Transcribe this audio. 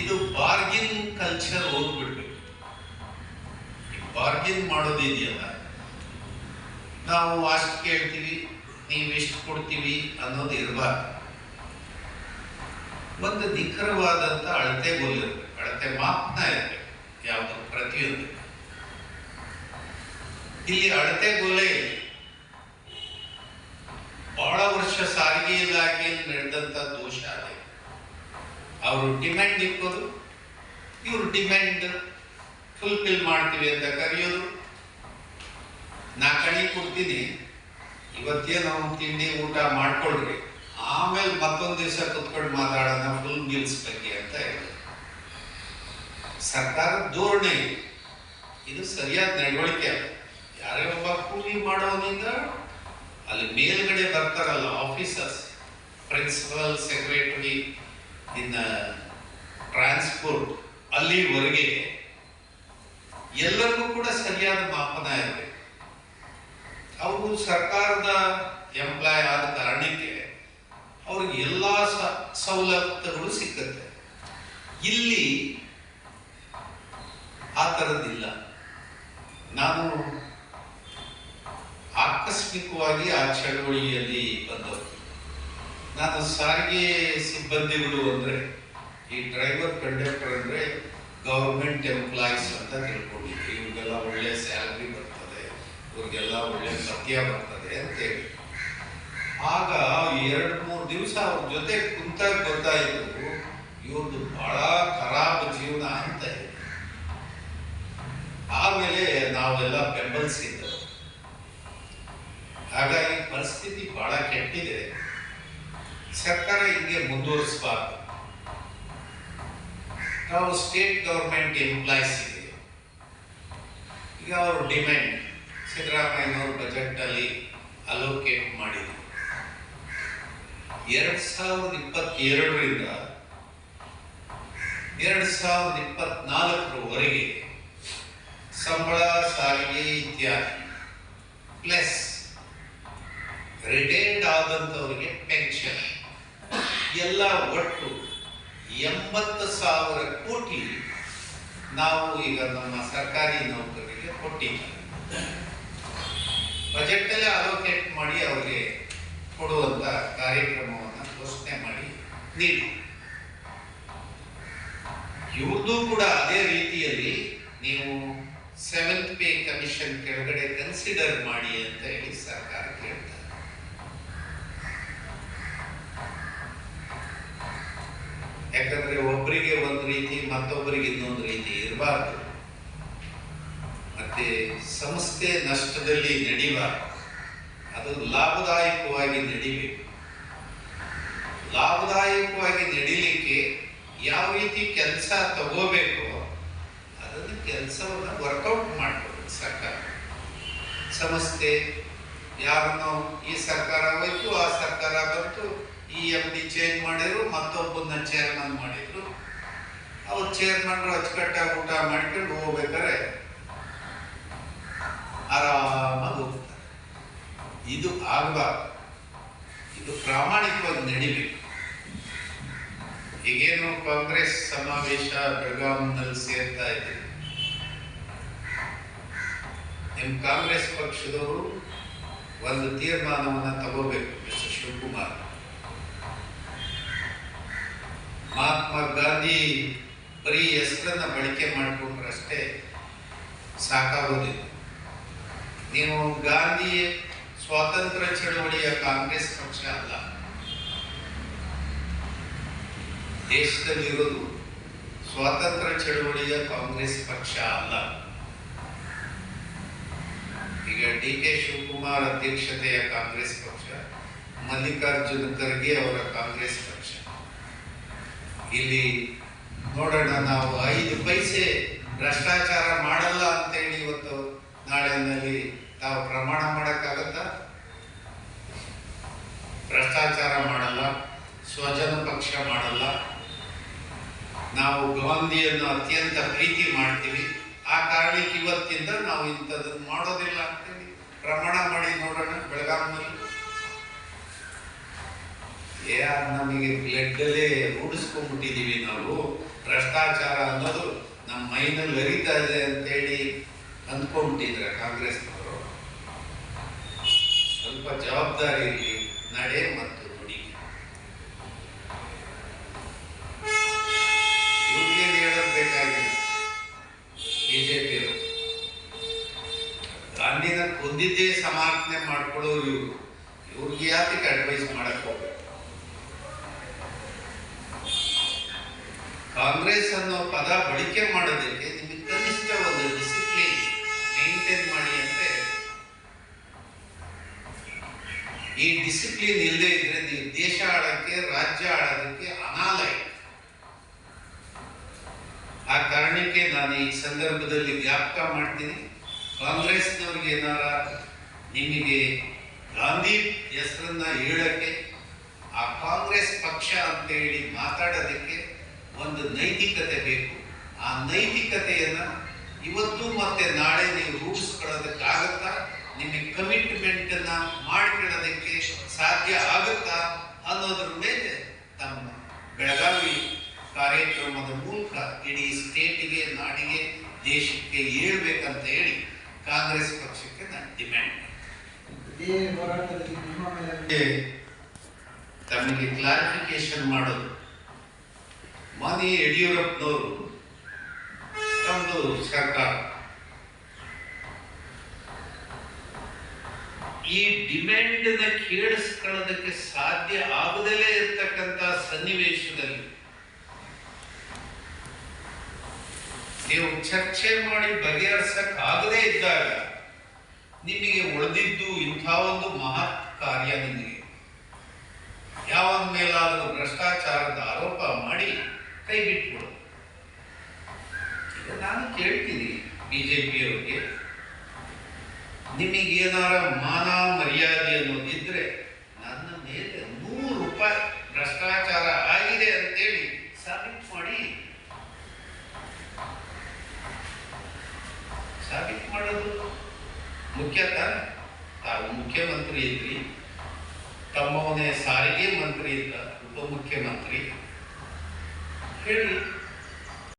ಇದು bargain culture ಹೋಗ್ಬಿಡ್ಬೇಕು. Bargain ಮಾಡೋದಿದೆಯಲ್ಲ ನಾವು ಅಷ್ಟು ಕೇಳ್ತೀವಿ ಎಷ್ಟು ಕೊಡ್ತೀವಿ ಅನ್ನೋದು ಇರಬಾರ್ದು. ಒಂದು ನಿಖರವಾದಂಥ ಅಳತೆ ಗೋಲ್ ಇರಬೇಕು ಅಳತೆ ಮಾಪನ ಇರಬೇಕು ಯಾವುದು ಪ್ರತಿಯೊಂದು. ಇಲ್ಲಿ ಅಳತೆ ಗೋಲೆ ಬಹಳ ವರ್ಷ ಸಾರಿಗೆ ಇಲಾಖೆಯಲ್ಲಿ ನಡೆದಂಥ ದೋಷ ಅದೇ. ಅವರು ಡಿಮ್ಯಾಂಡ್ ಇಕ್ಕೋದು ಇವರು ಡಿಮ್ಯಾಂಡ್ ಫುಲ್ಫಿಲ್ ಮಾಡ್ತೀವಿ ಅಂತ ಕರೆಯೋದು. ನಾ ಕಣಿ ಕೊಡ್ತೀನಿ. ಇವತ್ತೇನು ತಿಂಡಿ ಊಟ ಮಾಡ್ಕೊಳ್ರಿ. ಆಮೇಲೆ ಮತ್ತೊಂದು ದಿವಸ ಕುತ್ಕೊಂಡು ಮಾತಾಡೋಣ ಫುಲ್ ಮೀಲ್ಸ್ ಬಗ್ಗೆ ಅಂತ ಹೇಳಿದ್ರು ಸರ್ಕಾರದ ಧೋರಣೆ. ಇದು. ಸರಿಯಾದ ನಡವಳಿಕೆ ಅಲ್ಲ. ಯಾರೇ ಒಬ್ಬ ಕೂಲಿ ಮಾಡೋದ್ರಿಂದ ಅಲ್ಲಿ ಮೇಲ್ಗಡೆ ಬರ್ತಾರಲ್ಲ ಆಫೀಸರ್ಸ್ ಪ್ರಿನ್ಸಿಪಲ್ ಸೆಕ್ರೆಟರಿ ಇನ್ನ ಟ್ರಾನ್ಸ್ಪೋರ್ಟ್ ಅಲ್ಲಿವರೆಗೆ ಎಲ್ಲರಿಗೂ ಕೂಡ ಸರಿಯಾದ ಮಾಪನ ಇರಬೇಕು. ಅವರು ಸರ್ಕಾರದ ಎಂಪ್ಲಾಯ್ ಆದ ಕಾರಣಕ್ಕೆ ಅವ್ರಿಗೆ ಎಲ್ಲ ಸವಲತ್ತುಗಳು ಸಿಕ್ಕತ್ತೆ. ಇಲ್ಲಿ ಆ ಥರದ್ದಿಲ್ಲ ನಾನು ಆಕಸ್ಮಿಕವಾಗಿ ಆ ಚಳವಳಿಯಲ್ಲಿ ನಾನು ಸಾರಿಗೆ ಸಿಬ್ಬಂದಿಗಳು ಅಂದ್ರೆ ಈ ಡ್ರೈವರ್ ಕಂಡಕ್ಟರ್ ಅಂದ್ರೆ ಗೌರ್ಮೆಂಟ್ ಎಂಪ್ಲಾಯೀಸ್ ಅಂತ ತಿಳ್ಕೊಂಡಿದ್ವಿ ಇವ್ರಿಗೆಲ್ಲ ಒಳ್ಳೆ ಸ್ಯಾಲ್ರಿ ಬರ್ತದೆ, ಇವ್ರಿಗೆಲ್ಲ ಒಳ್ಳೆ ಸತ್ಯ ಬರ್ತದೆ ಅಂತೇಳಿ ಆಗ ಎರಡು ಮೂರು ದಿವಸ ಅವ್ರ ಜೊತೆ ಕುಂತಾಗ ಗೊತ್ತಾಯಿತು ಇವ್ರದ್ದು ಬಹಳ ಖರಾಬ್ ಜೀವನ ಅಂತ ಹೇಳಿ. ಆಮೇಲೆ ನಾವೆಲ್ಲ ಬೆಂಬಲಿಸಿದ್ದೆವು. ಹಾಗಾಗಿ ಪರಿಸ್ಥಿತಿ ಬಹಳ ಕೆಟ್ಟಿದೆ. ಸರ್ಕಾರ ಹಿಂಗೆ ಮುಂದುವರಿಸಬಾರ್ದು. ನಾವು ಸ್ಟೇಟ್ ಗೌರ್ಮೆಂಟ್ ಎಂಪ್ಲಾಯ್ಸ್ ಇದೆ ಈಗ ಅವರು ಡಿಮ್ಯಾಂಡ್ ಸಿದ್ದರಾಮಯ್ಯನವರು ಬಜೆಟ್ ಅಲ್ಲಿ ಅಲೋಕೇಟ್ ಮಾಡಿದರು. ಎರಡು ಸಾವಿರದ ಇಪ್ಪತ್ತೆರಡರಿಂದ ಎರಡು ಸಾವಿರದ ಇಪ್ಪತ್ನಾಲ್ಕರವರೆಗೆ ಸಂಬಳ, ಸಾರಿಗೆ ಇತ್ಯಾದಿ ಪ್ಲಸ್ ರಿಟೈರ್ಡ್ ಆದಂಥವರಿಗೆ ಪೆನ್ಷನ್ ಎಲ್ಲ ಒಟ್ಟು ಎಂಬತ್ತು ಸಾವಿರ ಕೋಟಿ ನಾವು ಈಗ ನಮ್ಮ ಸರ್ಕಾರಿ ನೌಕರರಿಗೆ ಕೊಟ್ಟಿದ್ದೀವಿ. ಬಜೆಟ್ ಅಲ್ಲೇ ಅಲೋಕೇಟ್ ಮಾಡಿ ಅವರಿಗೆ ಕೊಡುವಂತ ಕಾರ್ಯಕ್ರಮವನ್ನು ಘೋಷಣೆ ಮಾಡಿ ನೀಡಿ. ಇವ್ರದ್ದು ಕೂಡ ಅದೇ ರೀತಿಯಲ್ಲಿ ನೀವು ಸೆವೆಂತ್ ಪೇ ಕಮಿಷನ್ ಕೆಳಗಡೆ ಕನ್ಸಿಡರ್ ಮಾಡಿ ಅಂತ ಹೇಳಿ ಸರ್ಕಾರ ಕೇಳ್ತಾರೆ ಯಾಕಂದ್ರೆ ಒಬ್ಬರಿಗೆ ಒಂದು ರೀತಿ ಮತ್ತೊಬ್ಬರಿಗೆ ಇನ್ನೊಂದು ರೀತಿ ಇರಬಾರ್ದು. ಮತ್ತೆ ಸಂಸ್ಥೆ ನಷ್ಟದಲ್ಲಿ ನಡಿಬಾರ್ದು. ಅದು ಲಾಭದಾಯಕವಾಗಿ ನಡಿಬೇಕು. ಲಾಭದಾಯಕವಾಗಿ ನಡಿಲಿಕ್ಕೆ ಯಾವ ರೀತಿ ಕೆಲಸ ತಗೋಬೇಕು ಅದನ್ನು ಕೆಲಸವನ್ನು ವರ್ಕೌಟ್ ಮಾಡಬೇಕು ಸರ್ಕಾರ. ಸಂಸ್ಥೆ ಯಾರನ್ನು ಈ ಸರ್ಕಾರ ಹೋಯ್ತು, ಆ ಸರ್ಕಾರ ಬಂತು ಈ ಎಂ ಡಿ ಚೇಂಜ್ ಮಾಡಿದ್ರು, ಮತ್ತೊಬ್ಬನ ಚೇರ್ಮನ್ ಮಾಡಿದ್ರು. ಅವ್ರು ಚೇರ್ಮನ್ರು ಅಚ್ಚುಕಟ್ಟಾಗಿ ಊಟ ಮಾಡ್ಕೊಂಡು ಹೋಗ್ಬೇಕಾರೆ ಆರಾಮಾಗಿ ಹೋಗ್ತಾರೆ. ಇದು ಆಗಬಾರ್ದು. ಇದು ಪ್ರಾಮಾಣಿಕವಾಗಿ ನಡಿಬೇಕು. ಈಗೇನು ಕಾಂಗ್ರೆಸ್ ಸಮಾವೇಶ ಬೆಳಗಾವಿನಲ್ಲಿ ಸೇರ್ತಾ ಇದೆ ನಿಮ್ಮ ಕಾಂಗ್ರೆಸ್ ಪಕ್ಷದವರು ಒಂದು ತೀರ್ಮಾನವನ್ನು ತಗೋಬೇಕು, ಮಿಸ್ಟರ್ ಶಿವಕುಮಾರ್. ಮಹಾತ್ಮ ಗಾಂಧಿ ಬರೀ ಹೆಸರನ್ನ ಬಳಕೆ ಮಾಡಿಕೊಂಡ್ರಷ್ಟೇ ಸಾಕಾಗೋದಿಲ್ಲ. ನೀವು ಗಾಂಧಿ ಸ್ವಾತಂತ್ರ್ಯ ಚಳವಳಿಯ ಕಾಂಗ್ರೆಸ್ ಪಕ್ಷ ಅಲ್ಲ. ದೇಶದಲ್ಲಿರೋದು ಸ್ವಾತಂತ್ರ್ಯ ಚಳವಳಿಯ ಕಾಂಗ್ರೆಸ್ ಪಕ್ಷ ಅಲ್ಲ. ಈಗ ಡಿ ಕೆ ಶಿವಕುಮಾರ್ ಅಧ್ಯಕ್ಷತೆಯ ಕಾಂಗ್ರೆಸ್ ಪಕ್ಷ, ಮಲ್ಲಿಕಾರ್ಜುನ ಖರ್ಗೆ ಅವರ ಕಾಂಗ್ರೆಸ್ ಪಕ್ಷ. ಇಲ್ಲಿ ನೋಡೋಣ, ನಾವು ಐದು ಪೈಸೆ ಭ್ರಷ್ಟಾಚಾರ ಮಾಡಲ್ಲ ಅಂತೇಳಿ ಇವತ್ತು ನಾಳೆನಲ್ಲಿ ತಾವು ಪ್ರಮಾಣ ಮಾಡಕ್ಕಾಗತ್ತಾ? ಭ್ರಷ್ಟಾಚಾರ ಮಾಡಲ್ಲ, ಸ್ವಜನ ಪಕ್ಷ ಮಾಡಲ್ಲ. ನಾವು ಗಾಂಧಿಯನ್ನು ಅತ್ಯಂತ ಪ್ರೀತಿ ಮಾಡ್ತೀವಿ. ಆ ಕಾರಣಕ್ಕೆ ಇವತ್ತಿಂದ ನಾವು ಇಂಥದ್ದನ್ನು ಮಾಡೋದಿಲ್ಲ ಅಂತೇಳಿ ಪ್ರಮಾಣ ಮಾಡಿ ನೋಡೋಣ ಬೆಳಗಾವಿನಲ್ಲಿ ಏ, ನಮಗೆ ಬ್ಲಡ್ ಅಲ್ಲೇ ರೂಢಿಸ್ಕೊಂಡ್ಬಿಟ್ಟಿದೀವಿ ನಾವು. ಭ್ರಷ್ಟಾಚಾರ ಅನ್ನೋದು ನಮ್ಮ ಮೈನಲ್ಲಿ ಅರಿತಾ ಇದೆ ಅಂತೇಳಿ ಅಂದ್ಕೊಂಡ್ಬಿಟ್ಟಿದ್ರೆ ಕಾಂಗ್ರೆಸ್ನವರು. ಸ್ವಲ್ಪ ಜವಾಬ್ದಾರಿ ಇರಲಿ, ನಡೆ ಮತ್ತು ನುಡಿ. ಇವ್ರಿಗೆ ಹೇಳೋದು ಬೇಕಾಗಿಲ್ಲ. ಬಿಜೆಪಿಯವರು. ಗಾಂಧಿನ ಕೊಂದಿದ್ದೇ ಸಮರ್ಥನೆ ಮಾಡ್ಕೊಳ್ಳೋರು ಇವರು. ಇವ್ರಿಗೆ ಯಾತಕ್ಕೆ ಅಡ್ವೈಸ್ ಮಾಡಕ್ಕೆ ಹೋಗ್ಬೇಕು? ಕಾಂಗ್ರೆಸ್ ಅನ್ನೋ ಪದ ಬಳಕೆ ಮಾಡೋದಕ್ಕೆ ನಿಮಗೆ ಕನಿಷ್ಠ ಒಂದು ಡಿಸಿಪ್ಲಿನ್ ಮೇಂಟೈನ್ ಮಾಡಿ ಅಂತ ಈ ಡಿಸಿಪ್ಲಿನ್ ಇಲ್ಲದೆ ಇದ್ರೆ ನೀವು ದೇಶ ಆಡೋಕ್ಕೆ, ರಾಜ್ಯ ಆಡೋದಕ್ಕೆ ಅನಾಲಯ ಆ ಕಾರಣಕ್ಕೆ ನಾನು ಈ ಸಂದರ್ಭದಲ್ಲಿ ವ್ಯಾಪ್ತ ಮಾಡ್ತೀನಿ. ಕಾಂಗ್ರೆಸ್ನವ್ರಿಗೆ ಏನಾರ ನಿಮಗೆ ಗಾಂಧಿ ಹೆಸರನ್ನ ಹೇಳಕ್ಕೆ, ಆ ಕಾಂಗ್ರೆಸ್ ಪಕ್ಷ ಅಂತ ಹೇಳಿ ಮಾತಾಡೋದಕ್ಕೆ ಒಂದು ನೈತಿಕತೆ ಬೇಕು. ಆ ನೈತಿಕತೆಯನ್ನ ಇವತ್ತು ಮತ್ತೆ ನಾಳೆ ನೀವು ರೂಢಿಸ್ಕೊಳ್ಳೋದಕ್ಕಾಗತ್ತಾ ನಿಮಗೆ ಕಮಿಟ್ಮೆಂಟ್ ಅನ್ನ ಮಾಡಿಕೊಳ್ಳೋದಕ್ಕೆ ಸಾಧ್ಯ ಆಗುತ್ತಾ ಅನ್ನೋದ್ರ ಮೇಲೆ ತಮ್ಮ ಬೆಳಗಾವಿ ಕಾರ್ಯಕ್ರಮದ ಮೂಲಕ ಇಡೀ ಸ್ಟೇಟಿಗೆ ನಾಡಿಗೆ ದೇಶಕ್ಕೆ ಹೇಳ್ಬೇಕಂತ ಹೇಳಿ ಕಾಂಗ್ರೆಸ್ ಪಕ್ಷಕ್ಕೆ ನಾನು ಡಿಮ್ಯಾಂಡ್ ತಮಗೆ ಕ್ಲಾರಿಫಿಕೇಶನ್ ಮಾಡೋದು. ಮಾನಿ ಯಡಿಯೂರಪ್ಪನವರು ತಮ್ಮದು ಸರ್ಕಾರ. ಈ ಡಿಮ್ಯಾಂಡ್ನ ಕೇಳಿಸ್ಕೊಳ್ಳೋದಕ್ಕೆ ಸಾಧ್ಯ ಆಗದಲೇ ಇರತಕ್ಕಂಥ ಸನ್ನಿವೇಶದಲ್ಲಿ ನೀವು ಚರ್ಚೆ ಮಾಡಿ ಬಗೆಹರಿಸಕ್ ಆಗದೇ ಇದ್ದಾಗ ನಿಮಗೆ ಉಳಿದಿದ್ದು ಇಂಥ ಒಂದು ಮಹತ್ ಕಾರ್ಯ ನಿಮಗೆ. ಯಾವ ಮೇಲಾದರೂ ಭ್ರಷ್ಟಾಚಾರದ ಆರೋಪ ಮಾಡಿ ಕೈ ಬಿಟ್ಬಿಡು. ನಾನು ಕೇಳ್ತೀನಿ ಬಿಜೆಪಿಯವರಿಗೆ, ನಿಮಗೇನಾರ ಮಾನ ಮರ್ಯಾದೆ ಅನ್ನೋದಿದ್ರೆ ನನ್ನ ಮೇಲೆ ನೂರು ರೂಪಾಯಿ ಭ್ರಷ್ಟಾಚಾರ ಆಗಿದೆ ಅಂತೇಳಿ ಸಾಬೀತು ಮಾಡಿ. ಸಾಬೀತು ಮಾಡೋದು ಮುಖ್ಯ ತಾನೆ. ತಾವು ಮುಖ್ಯಮಂತ್ರಿ ಇದ್ರಿ, ತಮ್ಮವನೇ ಸಾರಿಗೆ ಮಂತ್ರಿ ಇದ್ದ ಉಪಮುಖ್ಯಮಂತ್ರಿ ಹೇಳಿ